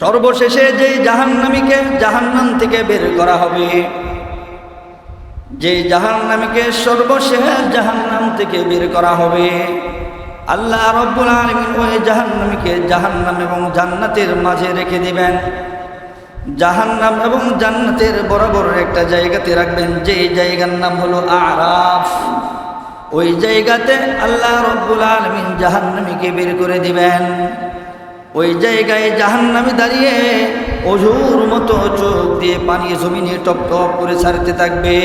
সর্বশেষে যেই জাহান্নামীকে জাহান্নাম থেকে বের করা হবে যে জাহান্নামীকে সর্বশেষ জাহান্নাম থেকে বের করা হবে, আল্লাহ রব্বুল আলমিন ওই জাহান্নামীকে জাহান্নাম এবং জান্নাতের মাঝে রেখে দিবেন। জাহান্নাম এবং জান্নাতের বরাবর একটা জায়গাতে রাখবেন যে জায়গার নাম হলো আরাফ। ওই জায়গাতে আল্লাহ রব্বুল আলমিন জাহান্নামীকে বের করে দিবেন। ওই জায়গায় জাহান্নামী দাঁড়িয়ে অঝুর মতো চোখ দিয়ে পানি জমিনে টপ টপ করে ছাড়তে থাকবে।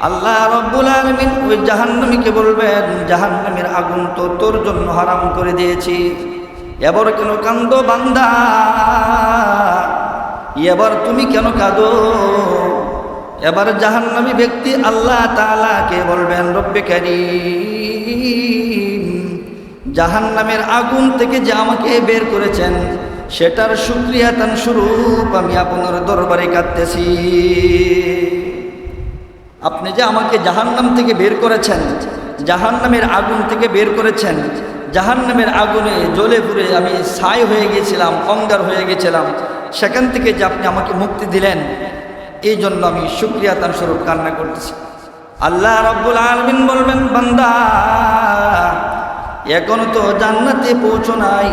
আল্লাহ রব্বুল আলমিন ওই জাহান্নামীকে বলবেন, জাহান্নামের আগুন তো তোর জন্য হারাম করে দিয়েছি। এবার কেন কান্দ বান্দা? এবার তুমি কেন কাঁদো? এবার জাহান্নামী ব্যক্তি আল্লাহ তালাকে বলবেন, রব্বে কারীম জাহান্নামের আগুন থেকে যে আমাকে বের করেছেন, সেটার সুক্রিয়া তান স্বরূপ আমি আপনার দরবারে কাঁদতেছি। আপনি যে আমাকে জাহান্নাম থেকে বের করেছেন, জাহান্নামের আগুন থেকে বের করেছেন, জাহান্নামের আগুনে জ্বলে পুড়ে আমি ছাই হয়ে গিয়েছিলাম, অঙ্গার হয়ে গেছিলাম সেখান থেকে যে আপনি আমাকে মুক্তি দিলেন, এই জন্য আমি সুক্রিয়া তান স্বরূপ কান্না করতেছি। আল্লাহ রব্বুল আলমিন বলবেন, বান্দা এখনও তো জান্নাতে পৌঁছো নাই।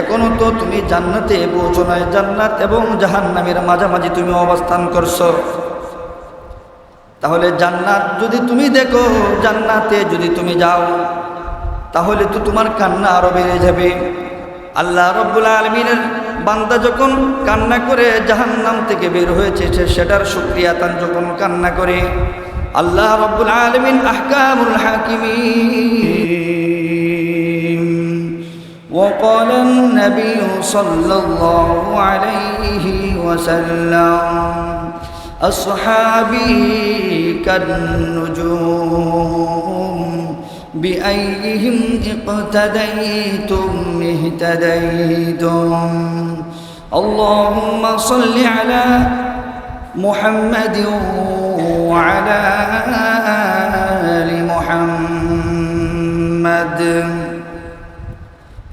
এখনও তো তুমি জান্নাতে পৌঁছো নাই। জান্নাত এবং জাহান্নামের মাঝামাঝি তুমি অবস্থান করছ। তাহলে জান্নাত যদি তুমি দেখো, জান্নাতে যদি তুমি যাও, তাহলে তো তোমার কান্না আরও বেড়ে যাবে। আল্লাহ রব্বুল আলমিনের বান্দা যখন কান্না করে জাহান্নাম থেকে বের হয়েছে, সে সেটার সুক্রিয়া তান যখন কান্না করে। আল্লাহ রব্বুল আলমিন আহকামুল হাকিমিন। وقال النبي صلى الله عليه وسلم أصحابي كالنجوم بأيهم اقتديتم اهتديتم. اللهم صل على محمد وعلى آل محمد.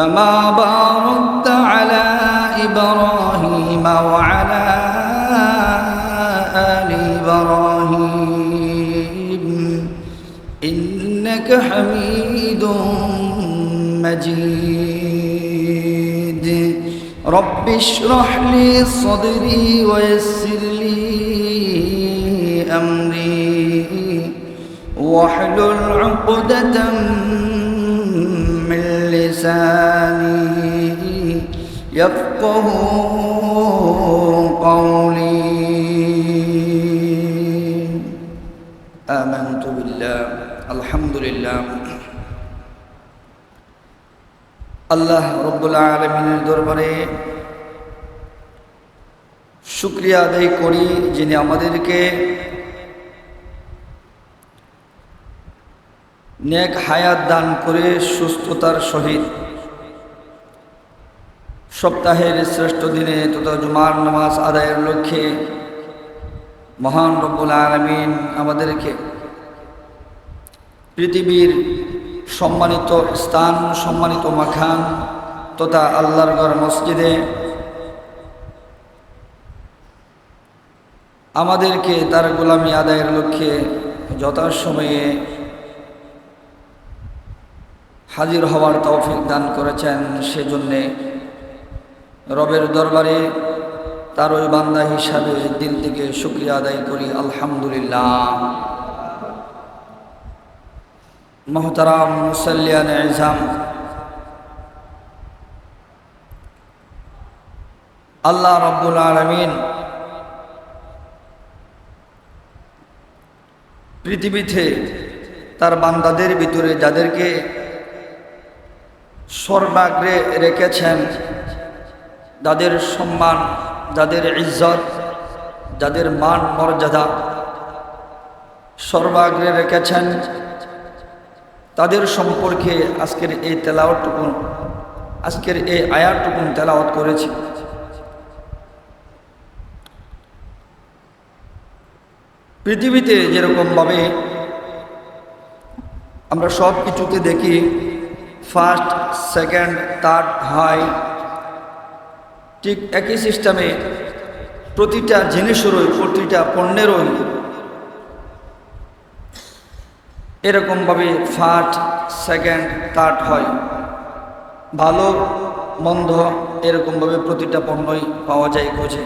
كما باركت على إبراهيم وعلى آل إبراهيم. إنك حميد مجيد. رب اشرح لي صدري ويسر لي أمري. واحلل عقدة من لساني يفقه قولي آمنت بالله الحمد لله আল্লাহ রব্বুল আলমিনের দরবারে শুক্রিয়া আদায় করি যিনি আমাদেরকে নেক হায়াত দান করে সুস্থতার সহিত সপ্তাহের শ্রেষ্ঠ দিনে তথা জুমার নামাজ আদায়ের লক্ষ্যে মহান রব্বুল আলমিন আমাদেরকে পৃথিবীর সম্মানিত স্থান, সম্মানিত মাখান তথা আল্লাহর গড় মসজিদে আমাদেরকে তার গোলামি আদায়ের লক্ষ্যে যথাসময়ে হাজির হওয়ার তৌফিক দান করেছেন সেজন্যে রবের দরবারে তার ওই বান্দা হিসাবে দিল থেকে শুক্রিয়া আদায় করি, আলহামদুলিল্লাহ। মহতারাম মুসাল্লিয়ান এজাম, আল্লাহ রব্বুল আলমিন পৃথিবীতে তার বান্দাদের ভিতরে যাদেরকে সর্বাগ্রে রেখেছেন যাদের সম্মান, যাদের ইজ্জত, যাদের মান মর্যাদা সর্বাগ্রে রেখেছেন তাদের সম্পর্কে আজকের এই তেলাওয়াতটুকুন আজকের এই আয়াতটুকুন তেলাওয়াত করেছি। পৃথিবীতে যেরকমভাবে আমরা সব কিছুতে দেখি ফার্স্ট সেকেন্ড থার্ড হাই ঠিক একই সিস্টেমে প্রতিটা জিনিসেরই, প্রতিটা পণ্যেরই এরকমভাবে ফার্স্ট সেকেন্ড থার্ড হয়। ভালো, মন্দ এরকমভাবে প্রতিটা পণ্যই পাওয়া যায় খোঁজে।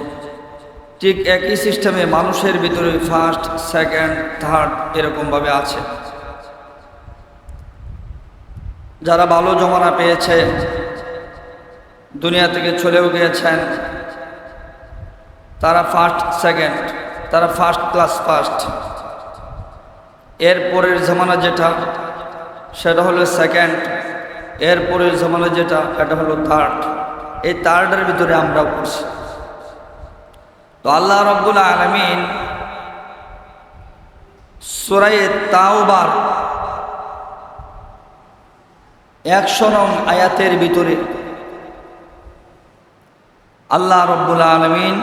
ঠিক একই সিস্টেমে মানুষের ভিতরে ফার্স্ট সেকেন্ড থার্ড এরকমভাবে আছে। যারা ভালো জমানা পেয়েছে, দুনিয়া থেকে চলেও গিয়েছেন, তারা ফার্স্ট সেকেন্ড তারা ফার্স্ট ক্লাস ফার্স্ট এর পরের জমানা যেটা, সেটা হলো সেকেন্ড এর পরের জমানা যেটা, এটা হলো থার্ড এই থার্ডের ভিতরে আমরাও করছি তো আল্লাহ রব্বুল আলমিন সুরাই তাওবার একশো নং আয়াতের ভিতরে আল্লাহ রব্বুল আলমিন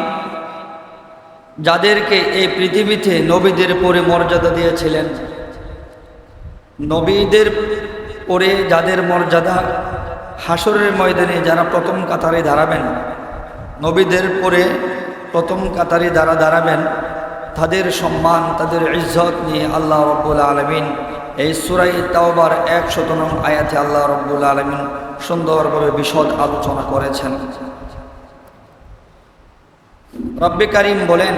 যাদেরকে এই পৃথিবীতে নবীদের পরে মর্যাদা দিয়েছিলেন, নবীদের পরে যাদের মর্যাদা হাসরের ময়দানে যারা প্রথম কাতারে দাঁড়াবেন, নবীদের পরে প্রথম কাতারে যারা দাঁড়াবেন, তাদের সম্মান, তাদের ইজ্জত নিয়ে আল্লাহ রব্বুল আলমিন এই সুরাই তাওবার এক শতনং আয়াতে আল্লাহ রব্বুল আলমিন সুন্দরভাবে বিশদ আলোচনা করেছেন। রব্বে কারিম বলেন,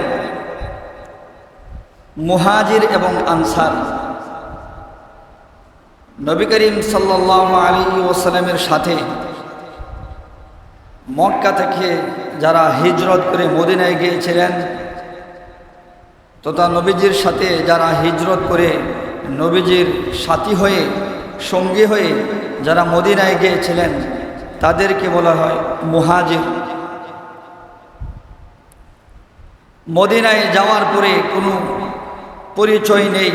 মুহাজির এবং আনসার। নবী করিম সাল্লাহ আলী ওসালামের সাথে মক্কা থেকে যারা হিজরত করে মদিনায় গিয়েছিলেন, তথা নবীজির সাথে যারা হিজরত করে নবীজির সাথী হয়ে, সঙ্গী হয়ে যারা মদিনায় গিয়েছিলেন, তাদেরকে বলা হয় মুহাজির। মদিনায় যাওয়ার পরে কোনো পরিচয় নেই।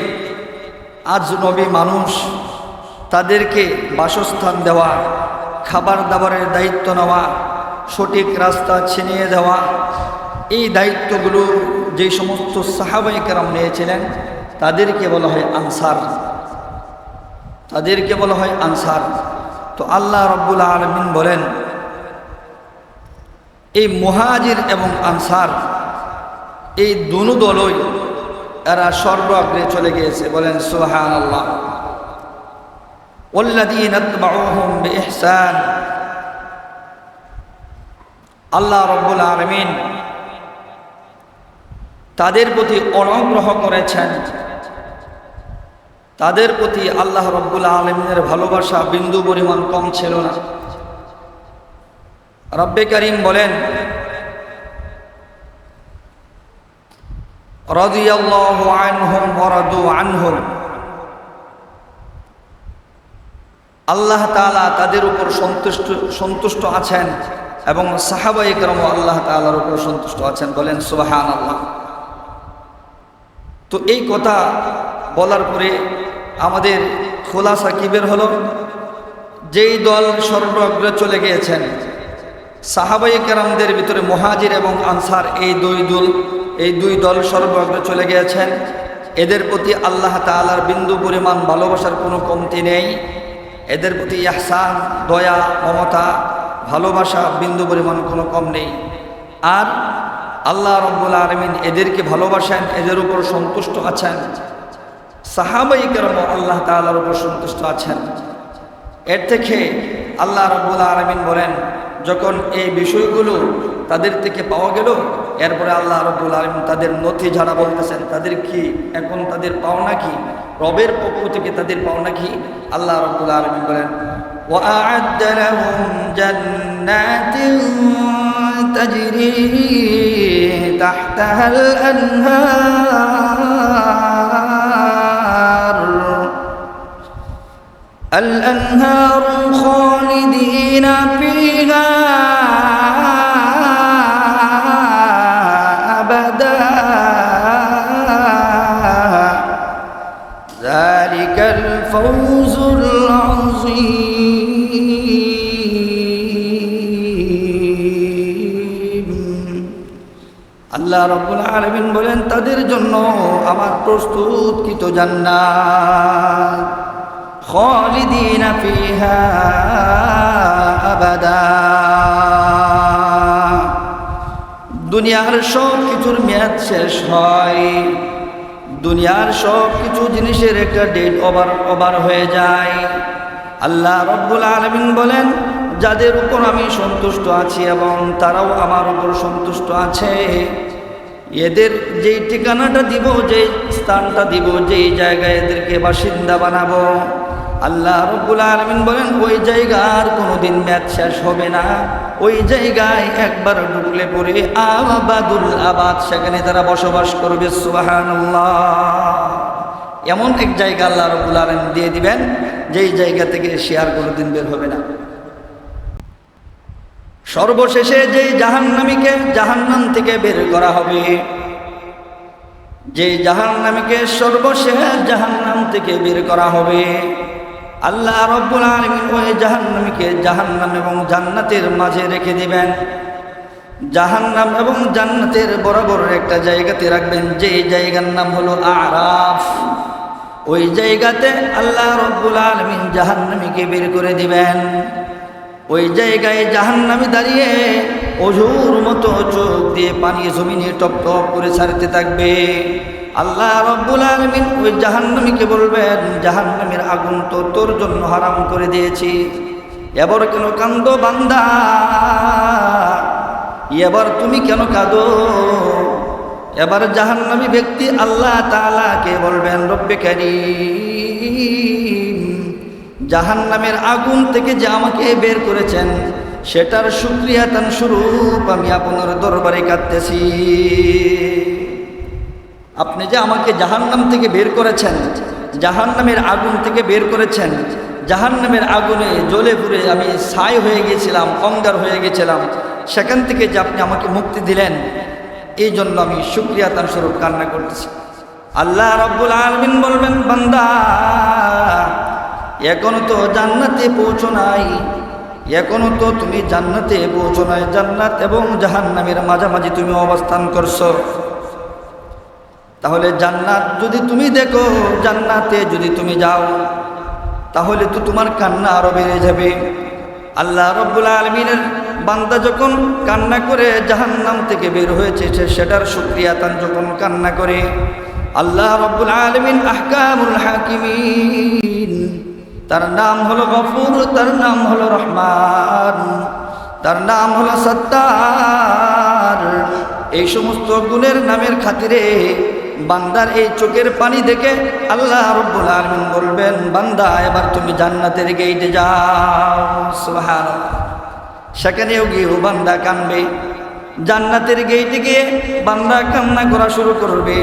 আজ নবী মানুষ, তাদেরকে বাসস্থান দেওয়া খাবার দাবারের দায়িত্ব নেওয়া, সঠিক রাস্তা ছিনিয়ে দেওয়া, এই দায়িত্বগুলো যে সমস্ত সাহাবাই কেরাম নিয়েছিলেন তাদেরকে বলা হয় আনসার। তাদেরকে বলা হয় আনসার। তো আল্লাহ রব্বুল আলমিন বলেন, এই মুহাজির এবং আনসার, এই দুনু দলই এরা সর্বাগ্রে চলে গিয়েছে। বলেন সোহান আল্লাহ আল্লাহ রব্বুল আলমিন তাদের প্রতি অনুগ্রহ করেছেন। তাদের প্রতি আল্লাহ রব্বুল আলমিনের ভালোবাসা বিন্দু পরিমাণ কম ছিল না। রব্বে করিম বলেন আল্লাহ তাদের উপর সন্তুষ্ট সন্তুষ্ট আছেন এবং সাহাবায়ে কেরাম আল্লাহ তালার উপর সন্তুষ্ট আছেন বলেন সুবহানাল্লাহ। তো এই কথা বলার পরে আমাদের খোলাসা কি বের হলো? যেই দল সর্বাগ্রে চলে গিয়েছেন সাহাবাই কেরামদের ভিতরে মহাজির এবং আনসার এই দুই দল, এই দুই দল সর্বাগ্রে চলে গিয়েছেন। এদের প্রতি আল্লাহ তালার বিন্দু পরিমাণ ভালোবাসার কোনো কমতি নেই। এদের প্রতি ইহসান, দয়া, মমতা, ভালোবাসা বিন্দু পরিমাণ কোনো কম নেই। আর আল্লাহ রব্বুল আলমিন এদেরকে ভালোবাসেন, এদের উপর সন্তুষ্ট আছেন। সাহাবাই কেরম আল্লাহ তালার উপর সন্তুষ্ট আছেন এর থেকে আল্লাহ রব্বুল আলমিন বলেন যখন এই বিষয়গুলো তাদের থেকে পাওয়া গেল এরপরে আল্লাহ রব্বুল আলমিন তাদের নথি ঝাড়া বলতেছেন তাদের কি এখন তাদের পাওনা কি রবের পক্ষ থেকে তাদের পাওনা কি আল্লাহ রব্বুল আলমিন বলেন وأعد لهم جنات تجري تحتها الأنهار الأنهار خالدين فيها أبدا. ذلك الفوز العظيم. الله رب العالمين بولين تدير جنو أما تستوت كتو جنات ফিহা আবাদা দুনিয়ার সব কিছুর মেয়াদ শেষ হয়। দুনিয়ার সব কিছু জিনিসের একটা ডেট ওভার ওভার হয়ে যায়। আল্লাহ রব্বুল আলমিন বলেন, যাদের উপর আমি সন্তুষ্ট আছি এবং তারাও আমার উপর সন্তুষ্ট আছে, এদের যেই ঠিকানাটা দিব যে স্থানটা দিব, যেই জায়গায় এদেরকে বাসিন্দা বানাবো আল্লাহ রব্বুল আলমিন বলেন, ওই জায়গার কোনোদিন ম্যাচ শেষ হবে না। ওই জায়গায় একবার ঢুকলে পরে আবাদুল আবাদ, সেখানে তারা বসবাস করবে সুবাহান্লাহ এমন এক জায়গা আল্লাহ রব্বুল আলম দিয়ে দিবেন, যেই জায়গা থেকে শেয়ার কোনোদিন বের হবে না। সর্বশেষে যেই জাহান্নামীকে জাহান্নাম থেকে বের করা হবে যে জাহান্নামীকে সর্বশেষ জাহান্নাম থেকে বের করা হবে আল্লাহ রব্বুল আলমিন ওই জাহান্নামীকে জাহান্নাম এবং জান্নাতের মাঝে রেখে দিবেন। জাহান্নাম এবং জান্নাতের বরাবর একটা জায়গাতে রাখবেন, যে জায়গার নাম হলো আরাফ। ওই জায়গাতে আল্লাহ রব্বুল আলমিন জাহান্নামীকে বের করে দিবেন। ওই জায়গায় জাহান্নামি দাঁড়িয়ে অঝুর মতো চোখ দিয়ে পানি জমিনে টপ টপ করে ছাড়তে থাকবে। আল্লাহ রব্বুল আলমিন ওই জাহান্নামীকে বলবেন, জাহান্নামের আগুন তো তোর জন্য হারাম করে দিয়েছি। এবার কেন কান্দ বান্দা? এবার তুমি কেন কাঁদো? এবার জাহান্নামী ব্যক্তি আল্লাহ তালাকে বলবেন, রব্বে জাহান্নামের আগুন থেকে যে আমাকে বের করেছেন, সেটার সুক্রিয়াতান স্বরূপ আমি আপনার দরবারে কাঁদতেছি। আপনি যে আমাকে জাহান্নাম থেকে বের করেছেন, জাহান্নামের আগুন থেকে বের করেছেন, জাহান্নামের আগুনে জ্বলে পুড়ে আমি ছাই হয়ে গিয়েছিলাম অঙ্গার হয়ে গেছিলাম সেখান থেকে যে আপনি আমাকে মুক্তি দিলেন, এই জন্য আমি সুক্রিয়াতান স্বরূপ কান্না করতেছি। আল্লাহ রব্বুল আলমিন বলবেন, বান্দা, এখনও তো জান্নাতে পৌঁছো নাই, এখনও তো তুমি জান্নাতে পৌঁছো নাই, জান্নাত এবং জাহান্নামের মাঝামাঝি তুমি অবস্থান করছ। তাহলে জান্নাত যদি তুমি দেখো, জান্নাতে যদি তুমি যাও, তাহলে তো তোমার কান্না আরও বেড়ে যাবে। আল্লাহ রব্বুল আলমিনের বান্দা যখন কান্না করে জাহান্নাম থেকে বের হয়েছে, সে সেটার সুক্রিয়া তান যখন কান্না করে, আল্লাহ রব্বুল আলমিন আহকামুল হাকিমিন, তার নাম হলো গফুর, তার নাম হলো রহমান, তার নাম হলো সত্তার। এই সমস্ত গুণের নামের খাতিরে বান্দার এই চোখের পানি দেখে আল্লাহ রব্বুল আলমিন বলবেন, বান্দা, এবার তুমি জান্নাতের গেইটে যাও। সেখানেও গিয়েও বান্দা কানবে। জান্নাতের গেইটে গিয়ে বান্দা কান্না করা শুরু করবে।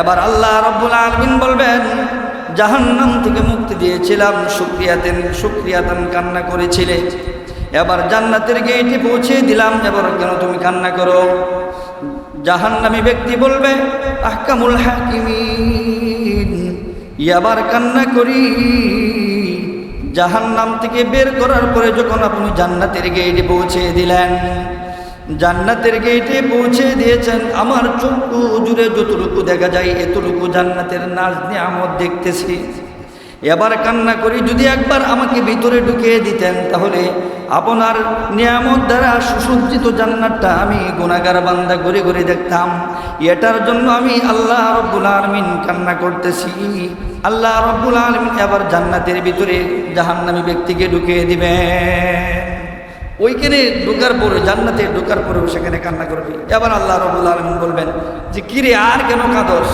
এবার আল্লাহ রব্বুল আলমিন বলবেন, জাহান্নাম থেকে মুক্তি দিয়েছিলাম সুক্রিয়াতেন সুক্রিয়াতেন কান্না করেছিলে। এবার জান্নাতের গেইটে পৌঁছে দিলাম, এবার কেন তুমি কান্না করো? জাহান্নামী ব্যক্তি বলবে, আহকামুল হাকিমিন এবার কান্না করি। জাহান্নাম থেকে বের করার পরে যখন আপনি জান্নাতের গেইটে পৌঁছে দিলেন, জান্নাতের গেটে পৌঁছে দিয়েছেন, আমার চক্ষু জুড়ে যতটুকু দেখা যায়, এতটুকু জান্নাতের নাচ নিয়ামত দেখতেছি। এবার কান্না করি, যদি একবার আমাকে ভিতরে ঢুকিয়ে দিতেন, তাহলে আপনার নিয়ামত দ্বারা সুসজ্জিত জান্নাতটা আমি গুণাগার বান্দা ঘুরে ঘুরে দেখতাম। এটার জন্য আমি আল্লাহ রব্বুল আলমিন কান্না করতেছি। আল্লাহ রব্বুল আলমিন এবার জান্নাতের ভিতরে জাহান্নামী ব্যক্তিকে ঢুকিয়ে দিবেন। ওইখানে ঢোকার পরে, জান্নাতে ঢোকার পরেও সেখানে কান্না করবে। এবার আল্লাহ রবুল আলম বলবেন যে, কিরে, আর কেন কাঁদস?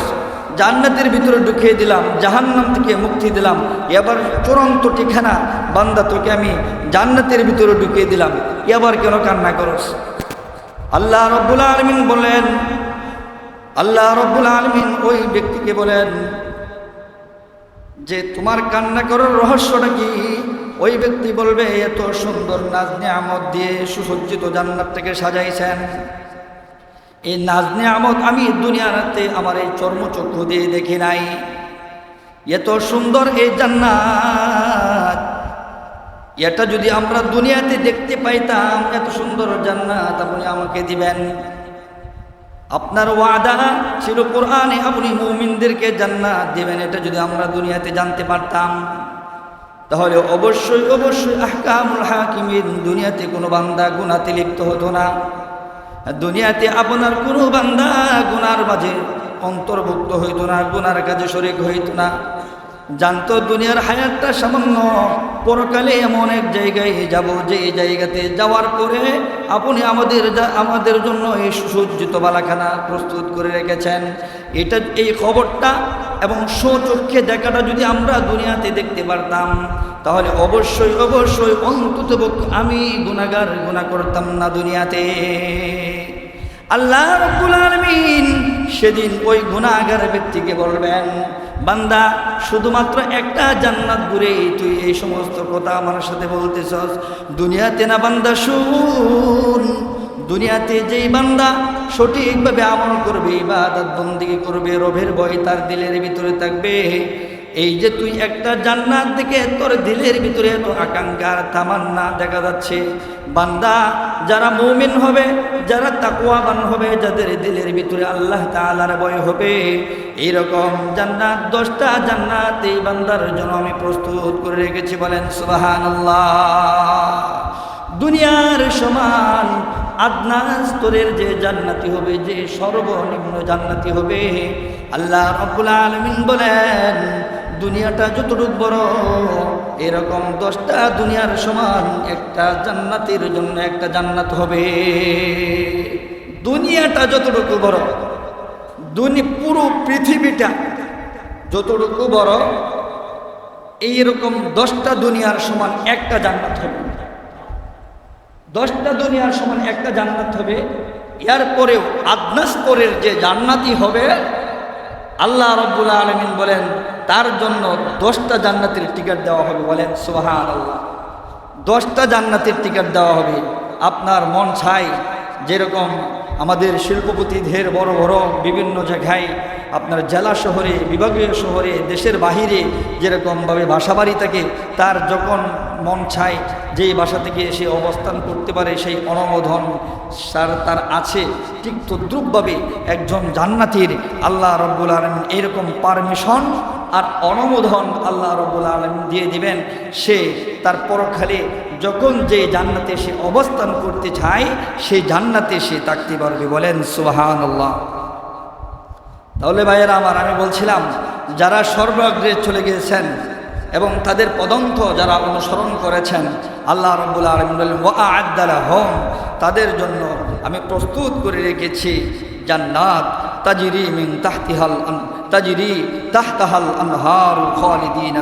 জান্নাতের ভিতরে ঢুকিয়ে দিলাম, জাহান্নাম থেকে মুক্তি দিলাম। এবার চূড়ান্ত ঠিকানা, বান্দা তোকে আমি জান্নাতের ভিতরে ঢুকিয়ে দিলাম। এবার কেন কান্না করস? আল্লাহ রব্বুল আলমিন বলেন, আল্লাহ রব্বুল আলমিন ওই ব্যক্তিকে বলেন যে, তোমার কান্না করার রহস্যটা কি? ওই ব্যক্তি বলবে, এত সুন্দর নাজ নিয়ামত দিয়ে সুসজ্জিত জান্নাতটাকে সাজাইছেন। এই নাজ নিয়ামত আমি দুনিয়াতে আমার এই চর্মচক্ষু দিয়ে দেখি নাই। এত সুন্দর এই জান্নাত। এটা যদি আমরা দুনিয়াতে দেখতে পাইতাম, এত সুন্দর জান্নাত আপনি আমাকে দিবেন। আপনার ওয়াদা ছিল কোরআনে আপনি মুমিনদেরকে জান্নাত দিবেন, এটা যদি আমরা দুনিয়াতে জানতে পারতাম। তাহলে অবশ্যই অবশ্যই আহকামুল হাকিমিন, দুনিয়াতে কোনো বান্দা গুনাতে লিপ্ত হতো না। দুনিয়াতে আপনার কোনো বান্দা গুনার মাঝে অন্তর্ভুক্ত হইত না, গুনার কাজে শরিক হইত না। জানতো দুনিয়ার হায়াতটা সামান্য, পরকালে এমন এক জায়গায় যাব, যে এই জায়গাতে যাওয়ার পরে আপনি আমাদের আমাদের জন্য এই সুসজ্জিত বালাখানা প্রস্তুত করে রেখেছেন। এটা, এই খবরটা এবং সচক্ষে দেখাটা যদি আমরা দুনিয়াতে দেখতে পারতাম, তাহলে অবশ্যই অবশ্যই অন্তত আমি গুণাগার গুণা করতাম না দুনিয়াতে। আল্লাহ রব্বুল আলমিন সেদিন ওই গুণাগার ব্যক্তিকে বলবেন, বান্দা, শুধুমাত্র একটা জান্নাত দূরেই তুই এই সমস্ত কথা আমার সাথে বলতেছস। দুনিয়াতে না বান্দা, শুন। দুনিয়াতে যেই বান্দা সঠিকভাবে আমল করবে ইবাদত বন্দিগি করবে, রবের ভয় তার দিলের ভিতরে থাকবে। এই যে তুই একটা জান্নাত দেখে তোর দিলের ভিতরে এত আকাঙ্ক্ষার তামান্না দেখা যাচ্ছে। বান্দা, যারা মৌমিন হবে, যারা তাকুয়াবান হবে, যাদের দিলের ভিতরে আল্লাহ তাআলার বয় হবে এইরকম জান্নাত, দশটা জান্নাত এই বান্দার জন্য আমি প্রস্তুত করে রেখেছি বলেন সুবহানাল্লাহ। দুনিয়ার সমান আদনা স্তরের যে জান্নাতি হবে, যে সর্বনিম্ন জান্নাতি হবে, আল্লাহ রব্বুল আলমিন বলেন দুনিয়াটা যতটুক বড়, এরকম দশটা দুনিয়ার সমান, একটা জান্নাতের জন্য একটা জান্নাত হবে। দুনিয়াটা যতটুকু বড়, দুনি, পুরো পৃথিবীটা যতটুকু বড়, এইরকম দশটা দুনিয়ার সমান একটা জান্নাত হবে। দশটা দুনিয়ার সমান একটা জান্নাত হবে। এরপরেও আদনা স্তরের যে জান্নাতি হবে আল্লাহ রব্বুল আলমিন বলেন, তার জন্য দশটা জান্নাতের টিকিট দেওয়া হবে। বলেন সোহান আল্লাহ দশটা জান্নাতের টিকিট দেওয়া হবে। আপনার মন চাই যেরকম আমাদের শিল্পপতিদের বড় বড় বিভিন্ন জায়গায় আপনার জেলা শহরে, বিভাগীয় শহরে, দেশের বাহিরে যেরকমভাবে বাসাবাড়ি থাকে, তার যখন মন চায় যেই বাসা থেকে সে অবস্থান করতে পারে সেই অনুমোদন সার তার আছে, ঠিক তদ্রুপভাবে একজন জান্নাতির আল্লাহ রব্বুল আলমিন এরকম পারমিশন আর অনুমোদন আল্লাহ রব্বুল আলমিন দিয়ে দিবেন, সে তার পরখালে যখন যে জান্নাতে সে অবস্থান করতে চায় সেই জান্নাতে সে থাকতে পারবে বলেন সুহান আল্লাহ তাহলে ভাইয়েরা আমার, আমি বলছিলাম, যারা সর্বাগ্রে চলে গিয়েছেন এবং তাদের পদন্থ যারা অনুসরণ করেছেন, আল্লাহ রব্বুল তাদের জন্য আমি প্রস্তুত করে রেখেছি, জান্নাত তাজিরি মিন তাহতিহাল তাজিরি তাহতাহাল আনহার খালিদিন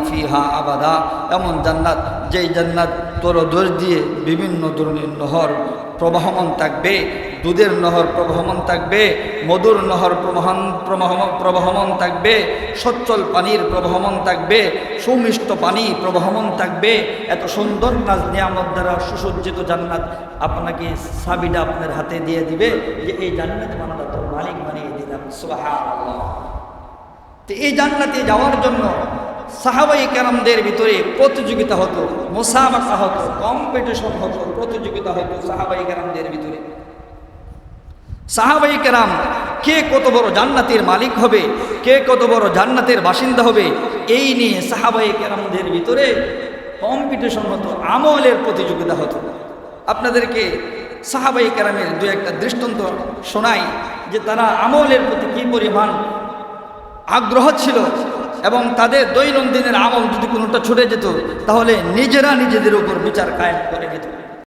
আবাদা, এমন জান্নাত যেই জান্নাত তোর দোষ দিয়ে বিভিন্ন ধরনের নহর প্রবাহমান থাকবে, দুধের নহর প্রবাহমান থাকবে, মধুর নহর প্রবাহন প্রবাহমান থাকবে, সচ্ছল পানির প্রবাহমান থাকবে, সুমিষ্ট পানি প্রবাহমান থাকবে। এত সুন্দর নাজ নিয়ামত দ্বারা সুসজ্জিত জান্নাত আপনাকে সাবিটা আপনার হাতে দিয়ে দিবে যে এই জান্নাত বানাটা তোর মালিক বানিয়ে দিলাম। তো এই জান্নাতে যাওয়ার জন্য সাহাবাই কেরামদের ভিতরে প্রতিযোগিতা হতো, মোসাবাকা হতো কম্পিটিশন হতো, প্রতিযোগিতা হতো সাহাবাই কেরামদের ভিতরে। সাহাবাই কেরাম কে কত বড় জান্নাতের মালিক হবে, কে কত বড় জান্নাতের বাসিন্দা হবে, এই নিয়ে সাহাবাই কেরামদের ভিতরে কম্পিটিশন হতো, আমলের প্রতিযোগিতা হতো। আপনাদেরকে সাহাবাই কেরামের দু একটা দৃষ্টান্ত শোনাই যে তারা আমলের প্রতি কী পরিমাণ আগ্রহ ছিল এবং তাদের দৈনন্দিনের আমল যদি কোনোটা ছুটে যেত, তাহলে নিজেরা নিজেদের উপর বিচার কায়েম করে নিত।